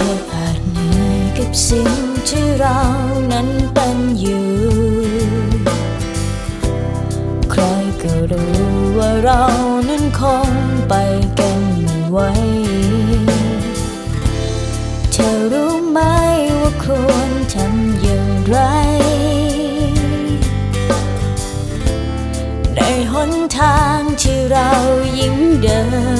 เธออาจนึกกับสิ่งที่เรานั้นเป็นอยู่ ใครก็รู้ว่าเรานั้นคงไปกันไม่ไหวเธอรู้ไหมว่าควรทำอย่างไร ในหนทางที่เรายิ่งเดิน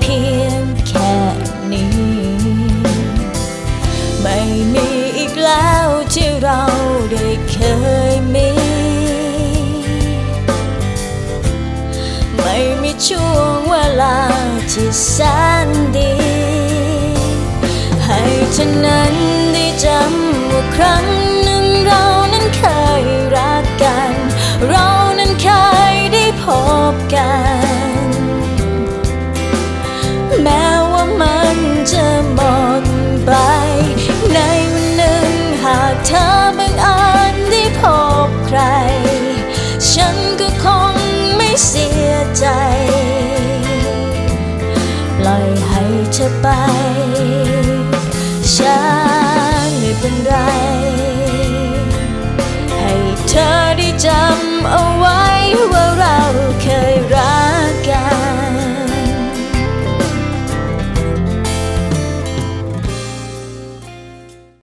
เพียงแค่นี้ ไม่มีอีกแล้วที่เราได้เคยมี ไม่มีช่วงเวลาที่แสนดี ให้เธอนั้นได้จำว่าครั้ง เสียใจ ปล่อยให้เธอไปฉัน